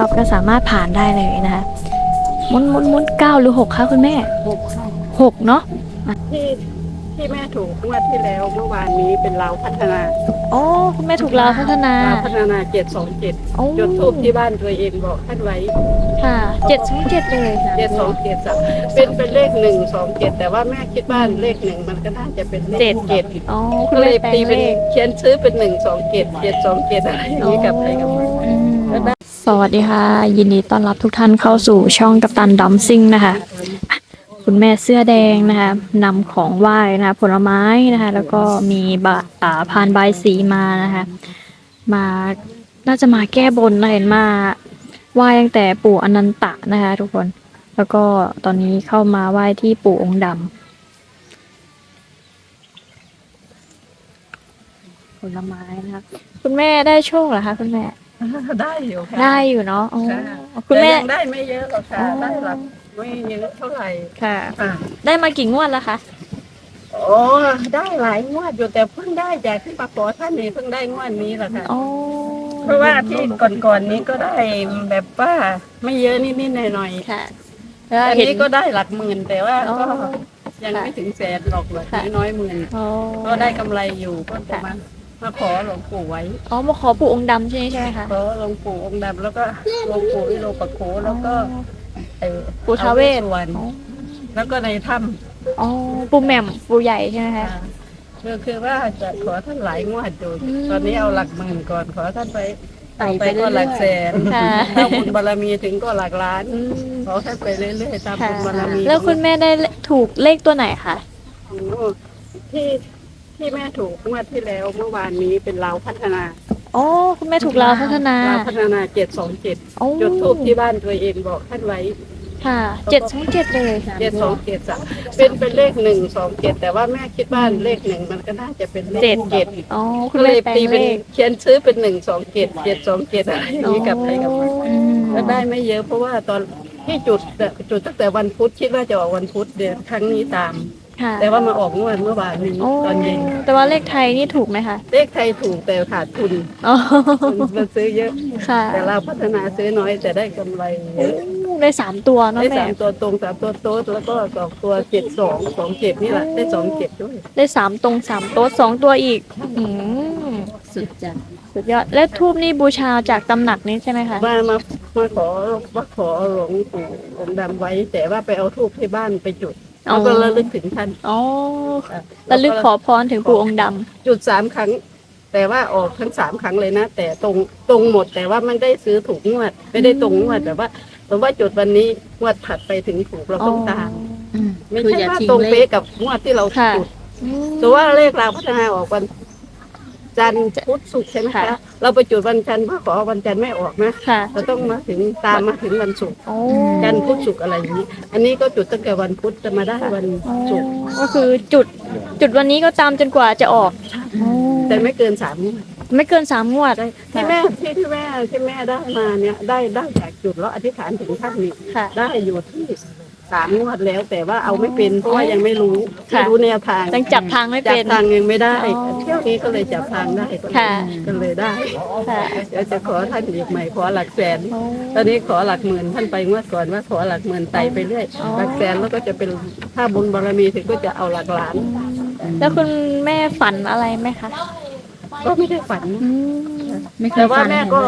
รอบก็สามารถผ่านได้เลยนะคะหมุนหมุนหมุนเก้าหรือหกคะคุณแม่หกค่ะหกเนาะที่ที่แม่ถูกงวดที่แล้วเมื่อวานนี้เป็นเราวพัฒนาโอ้คุณแม่ถูกลาวพัฒนาเราวพัฒนาเจ็ดสองเจ็ดโอ้จุดทูบที่บ้านตัวเองบอกท่านไว้ค่ะเจ็ดสองเจ็ดเลยค่ะเจ็ดสองเจ็ดจ้ะเป็นเป็นเลขหนึ่งสองเจ็ดแต่ว่าแม่คิดว่าเลขหนึ่งมันก็น่าจะเป็นเลขเจ็ดเจ็ดอ๋อคุก็ณเลแม่ยแปลตีงเป็เลนขเขียนซื้อเป็นหนึ่งสองเจ็ดเจ็ดสองเจ็ดอะไรอย่างนี้กับใครกับมันอืม สวัสดีค่ะ ยินดีต้อนรับทุกท่านเข้าสู่ช่องกัปตันดัมซิงนะคะคุณแม่เสื้อแดงนะคะนำของไหว้นะคะผลไม้นะคะแล้วก็มีบะอ่าพานบสีมานะคะมาน่าจะมาแก้บนนะเห็นมาไหว้ตั้งแต่ปู่อนันตะนะคะทุกคนแล้วก็ตอนนี้เข้ามาไหว้ที่ปู่องค์ดำผลไม้นะคะคุณแม่ได้โชคเหรอคะคุณแม่ ได้อยู่ค่ะได้อยู่เนาะอ๋อค่ะคุณแม่แต่ยังได้ไม่เยอะหรอกค่ะอ๋อ ได้หลักไม่เยอะเท่าไหร่ค่ะอะได้มากี่งวดแล้วคะ โอ้ได้หลายงวดอยู่แต่เพิ่งได้จากที่มาขอท่านนี่เพิ่งได้งวดนี้แหละค่ะ อ๋อเพราะว่าที่ก่อนๆนี้ก็ได้แบบว่าไม่เยอะนิดๆหน่อยค่ะๆแล้วอันเห็น นี้ก็ได้หลักหมื่นแต่ว่าอ๋อก็ยังไม่ถึงแสนหรอกหรอกค่ะ น้อยๆหมื่น อ๋อ ก็ได้กำไรอยู่ก็จะมา มาขอหลวงปู่ไว้ อ๋อมาขอปู่องค์ดำใช่ไหมใช่ไหมคะขอหลวงปู่องค์ดำแล้วก็หลวงปู่วิโรปโขแล้วก็ไอ้ปู่ท้าวเวสสวรรณอ๋อแล้วก็ในถ้ำอ๋อปู่แหม่มปู่ใหญ่ใช่ไหมคะคือคือว่าจะขอท่านหลายงวดอยู่อืม ตอนนี้เอาหลักหมื่นก่อน ขอท่านไปไต่ไปไปก็หลักแสนค่ะถ้าบุญบารมีถึงก็หลักล้าน อืมขอท่านไปเรื่อยๆตามค่ะบุญบารมีแล้วคุณแม่ได้ถูกเลขตัวไหนคะ โอ้ที่ ที่แม่ถูกงวดที่แล้วเมื่อวานนี้เป็นเราวพัฒนาอ๋อคุณแม่ถูกลาวพัฒนาเราวพัฒนาเจ็ดสองเจ็ดโอ้จุดทูบที่บ้านตัวเองบอกท่านไว้ ค่ะเจ็ดสองเจ็ดเลยค่ะเจ็ดสองเจ็ดจ้ะเป็นเป็นเลขหนึ่งสองเจ็ดแต่ว่าแม่คิดว่าเลขหนึ่งมันก็น่าจะเป็นเลขเจ็ดเจ็ดอ๋อคุก็ณเลแม่ยแปลตีงเป็เลนขเขียนซื้อเป็นหนึ่งสองเจ็ดเจ็ดสองเจ็ดอะไรอย่างนี้กับใครกับมันอืมก็ได้ไม่เยอะเพราะว่าตอนที่จุดแต่จุดตั้งแต่วันพุธคิดว่าจะออกวันพุธเดือนครั้งนี้ตาม ค่ะแต่ว่ามาออกงวดเมื่อวานนี้โอ้ตอนเย็นแต่ว่าเลขไทยนี่ถูกไหมคะเลขไทยถูกแต่ขาดทุนอ๋อทุนมันซื้อเยอะ ค่ะ แต่เราพัฒนาซื้อน้อยแต่ได้กำไรเยอะได้สามตัวเนาะได้แม่สามตัวตรงสามตัวโต๊ดแล้วก็สองตัวเจ็ดสองสองเจ็ดนี่แหละได้สองเจ็ดด้วยได้สามตรงสามโต๊ะสองตัวอีกอืมสุดจัดสุดยอดและทูบนี่บูชาจากตำหนักนี้ใช่ไหมคะมามามาขอว่าขอหลวงปู่องค์ดำไว้ แต่ว่าไปเอาทูบที่บ้านไปจุดอ๋อ แล้วก็ระลึกถึงท่านอ๋อระลึกขอพรถึงปู่องค์ดจุดสามครั้ง แต่ว่าออกทั้งสามครั้งเลยนะ แต่ตรงตรงหมดแต่ว่ามันได้ซื้อถูกงวด ไม่ได้ตรงงวดแบบว่าสมมติว่าจุดวันนี้งวดถัดไปถึงถูกเราำต้องตามอ๋อไม่ใช่ว่าตรงเป๊ะกับงวดที่เราค่ะจุดอืมแต่ว่าเลขเราพัฒนาออกวัน จันทร์พุธศุกร์ใช่ไหมค่ะ คะเราไปจุดวันจันทร์เพื่อขอวันจันทร์ไม่ออกนะค่ะ เราต้องมาถึงตามมาถึงวันศุกร์โอ้จันทร์พุธศุกร์อะไรอย่างนี้ อันนี้ก็จุดตั้งแต่วันพุธจะมาได้วันอ๋อศุกร์ก็คือจุดจุดวันนี้ก็ตามจนกว่าจะออกอ๋อแต่ไม่เกินสามงวดไม่เกินสามงวด ที่แม่ที่ที่แม่ที่แม่ได้มาเนี่ยได้ได้จากจุดแล้วอธิษฐานถึงท่านนี่ค่ะ ได้อยู่ที่ สามงวดแล้วแต่ว่าเอาไม่เป็นเพราะว่ายังไม่รู้ค่ะไม่รู้แนวทางยังจับทางไม่จับเป็น ทางยังไม่ได้อ๋อเที่ยวนี้ก็เลยจับทางได้ก็เลยค่ะ ก็เลยได้ค่ะเดี๋ยวจะขอท่านอีกใหม่ขอหลักแสน โอ้ ตอนนี้ขอหลักหมื่นท่านไปงวดก่อนว่าขอหลักหมื่นไต่ไปเรื่อยอ๋อ หลักแสนแล้วก็จะเป็นถ้าบุญบารมีถึงก็จะเอาหลักล้านแล้วคุณแม่ฝันอะไรไหมคะก็ไม่ได้ฝัน อืมแต่ว่าแม่ก็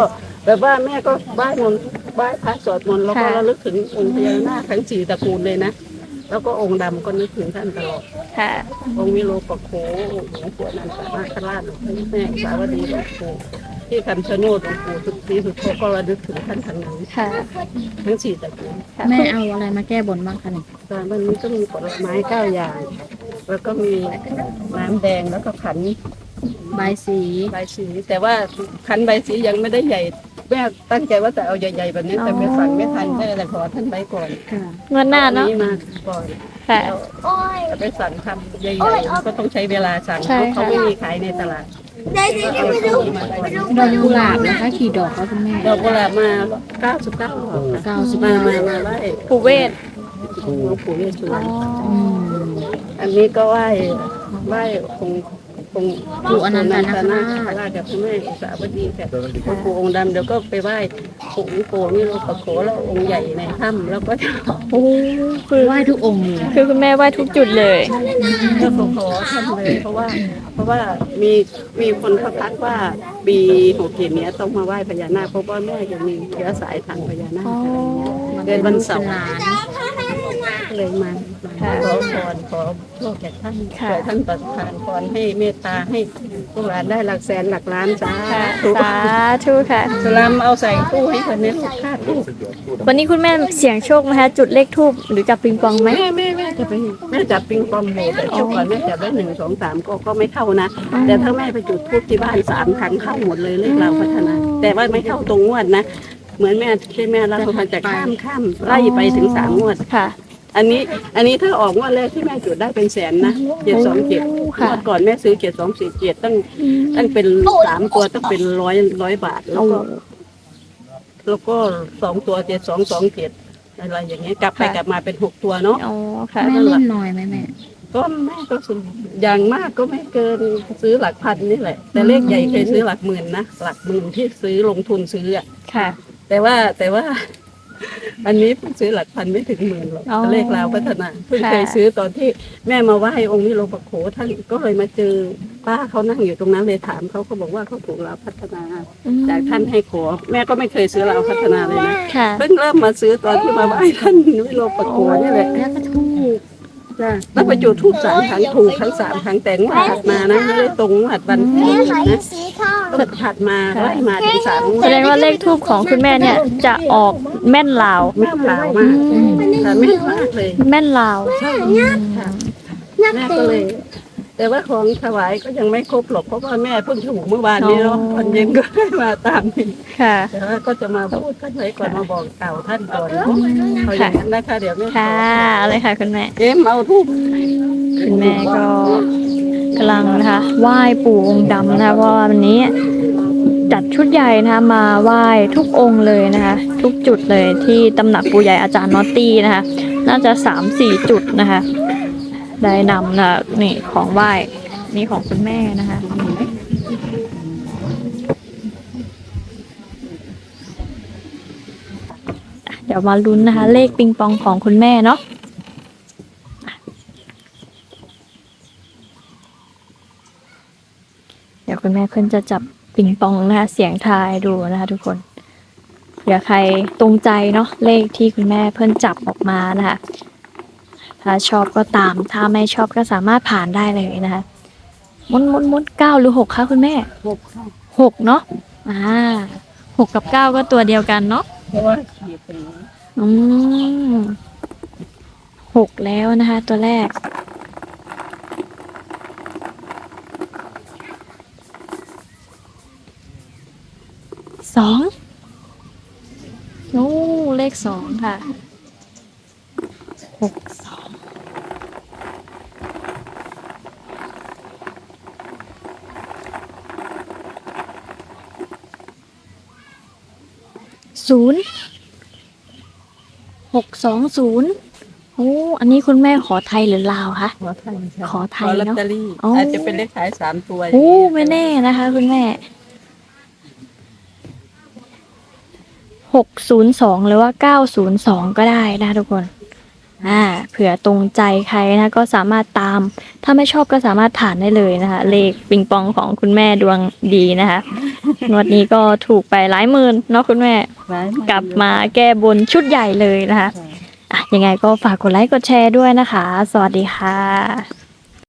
แบบว่าแม่ก็ไหว้มนต์ไหว้พระสวดมนต์แล้วก็ค่ะ ระลึกถึงองค์พญานาคทั้งสี่ตระกูลเลยนะ แล้วก็องค์ดำก็นึกถึงท่านตลอด ค่ะ องค์วิโรปโคหลวงปู่นันตนาคราชหลวงพ่อแม่สาวดีหลวงปู่ที่คำชะโนดหลวงปู่สุดที่สุดโทก็ระลึกถึงท่านทั้งนั้นค่ะทั้งสี่ตระกูล ค่ะแม่เอาอะไรมาแก้บนบ้างคะเนี่ยตอนวันนี้ก็มีผลไม้เก้าอย่าง แล้วก็มีน้ำแดงแล้วก็ขันใบายสี ใบสี แต่ว่าขันใบสียังไม่ได้ใหญ่ แม่ตั้งใจว่าจะเอาใหญ่ๆแบบนี้แต่ไม่ฝันไม่ทันก็เลยขอท่านไว้ก่อนค่ะเงินหน้าเนาะมาก่อนค่ะจะไปสั่งทำใหญ่ๆมันก็ต้องใช้เวลาสั่งใช่เพราะค่ะเขาไม่มีขายในตลาดก็เอาของมาก่อนดอกกุหลาบนะคะกี่ดอกคะคุณแม่ดอกกุหลาบมา99ดอกค่ะเก้าสิบมามามาไหว้ปู่เวทหลวงปู่เวสสุวรรณอืมอันนี้ก็ไหว้ไหว้องค์ องค์ปู่อนันตนาคราชนาคราชกับพระแม่อุษาวดีกับพ่อปู่องค์ดำเดี๋ยวก็ไปไหว้ปู่โกมิโลปะโขแล้วองค์ใหญ่ในถ้ำแล้วก็จะโอ้คือไหว้ทุกองค์เลยคือคุณแม่ไหว้ทุกจุดเลย ก็ขอขอท่านเลย เพราะว่า เพราะว่ามีมีคนเขาทักว่าปีหกเจ็ดเนี้ยต้องมาไหว้พญานาคเพราะว่าแม่จะมีเชื้อสายทางพญานาคอะไรอย่างเงี้ยเกิดวันเสาร์ หลาน เลยมามาขอพรขอโชคจากท่านขค่ะอท่านประทานพรให้เมตตาให้พวกหลานได้หลักแสนหลักล้านจ้าค่ะธุสาธุค่ะสลามเอาใส่ตู้ให้คนนี้คาดตู้วันนี้คุณแม่เสี่ยงโชคไหมคะจุดเลขทูบหรือจับปิงปองไหมแม่แม่แม่จะไปแม่จับปิงปองโหแต่ช่วงก่อนแม่จับได้หนึ่งสองสามก็ก็ไม่เข้านะ แต่ถ้าแม่ไปจุดทูบที่บ้านสามครั้งเข้าหมดเลยเลขเราพัฒนา แต่ว่าไม่เข้าตรงงวดนะเหมือนแม่ที่แม่รับพรจากข้ามข้ามไล่ไปถึงสามงวดค่ะ อันนี้อันนี้ถ้าออกงวดแรกที่แม่จุดได้เป็นแสนนะเจ็ดสองเจ็ดโอ้งค่ะวดก่อนแม่ซื้อเจ็ดสองสี่เจ็ดตั้งตั้งเป็นสามตัวต้องเป็นร้อยร้อยบาทแล้วก็ แล้วก็สองตัวเจ็ดสองสองเจ็ดอะไรอย่างเงี้ยกลับไปค่ะ กลับมาเป็นหกตัวเนาะอ๋อค่ะ แม่เล่นน้อยไหมแม่ ก็แม่ก็ซื้ออย่างมากก็ไม่เกินซื้อหลักพันนี่แหละ แต่เลขใหญ่เคยซื้อหลักหมื่นนะหลักหมื่นที่ซื้อลงทุนซื้ออะ ค่ะ แต่ว่าแต่ว่า อันนี้เพิ่งซื้อหลักพันไม่ถึงหมื่นหรอกอ๋อ เลขลาวพัฒนาเพิ่งค่ะเคยซื้อตอนที่แม่มาไหว้องค์วิโรปโขท่านก็เลยมาเจอป้าเขานั่งอยู่ตรงนั้นเลยถามเขาเขาบอกว่าเขาถูกลาวพัฒนา อืมจากท่านให้ขอแม่ก็ไม่เคยซื้อลาวพัฒนาเลยนะค่ะเพิ่งเริ่มมาซื้อตอนที่มาไหว้ท่านวิโรปโขนี่แหละ แล้วก็ถูก จ้ะแล้วไปจุดทูบสามครั้งถูกทั้งสามครั้งแต่งวดถัดมานะไม่ได้ตรงงวดวันที่หนึ่งนะก็ถัดมาไล่มาถึงสามงวแสดดงว่าเลขทูบของคุณแม่เนี่ยจะออก แม่นลาวแม่เปล่ามากแต่แม่มากเลย แม่นลาวใช่ค่ะแม่ก็เลย แต่ว่าของถวายก็ยังไม่ครบหรอกเพราะว่าแม่เพิ่งถูกเมื่อวานนี้เนาะอ๋อตอนเย็นก็ได้มาตามนี้ค่ะแต่ว่าก็จะมาพูดท่านไว้ก่อนมาบอกเก่าท่านก่อนเนาะเอาอย่างนั้นนะคะเดี๋ยวแม่ค่ะเอาเลยค่ะคุณแม่เอ็มเอาทูบคุณแม่ก็กำลังนะคะไหว้ปู่องค์ดำนะคะเพราะว่าวันนี้ จัดชุดใหญ่นะคะมาไหว้ทุกองค์เลยนะคะ ทุกจุดเลยที่ตำหนักปู่ใหญ่อาจารย์นอตตี้นะคะ น่าจะสามสี่จุดนะคะ ได้นำนะคะนี่ของไหว้นี่ของคุณแม่นะคะเดี๋ยวมาลุ้นนะคะ เลขปิงปองของคุณแม่เนาะเดี๋ยวคุณแม่เพื่อนจะจับ ปิงปองนะคะเสียงทายดูนะคะ ทุกคนเผื่อใครตรงใจเนาะเลขที่คุณแม่เพื่อนจับออกมานะคะ ถ้าชอบก็ตาม ถ้าไม่ชอบก็สามารถผ่านได้เลยนะคะมุนมุนมุนเก้าหรือหกคะคุณแม่หกค่ะหกเนาะอ่าหกกับเก้าก็ตัวเดียวกันเนาะเพราะว่าขีดตรงนี้อืมหกแล้วนะคะ ตัวแรก สองโอ้เลขสองค่ะหกสองศูนย์หกสองศูนย์โอ้ อันนี้คุณแม่ขอไทยหรือลาวคะ ขอไทยค่ะขอไทยลอตเนอะเตอรี่ อ๋ออ อาจจะเป็นเลขท้ายสามตัวโอ้ไม่แน่นะคะ คุณแม่ หกศูนย์สองหรือว่าเก้าศูนย์สองก็ได้นะคะทุกคนอ่าเผื่อตรงใจใครนะก็สามารถตาม ถ้าไม่ชอบก็สามารถผ่านได้เลยนะคะ เลขปิงปองของคุณแม่ดวงดีนะคะงวดนี้ก็ถูกไปหลายหมื่นเนาะคุณแม่ กลับมาแก้บนชุดใหญ่เลยนะคะอะยังไงก็ฝากกดไลค์กดแชร์ด้วยนะคะ สวัสดีค่ะ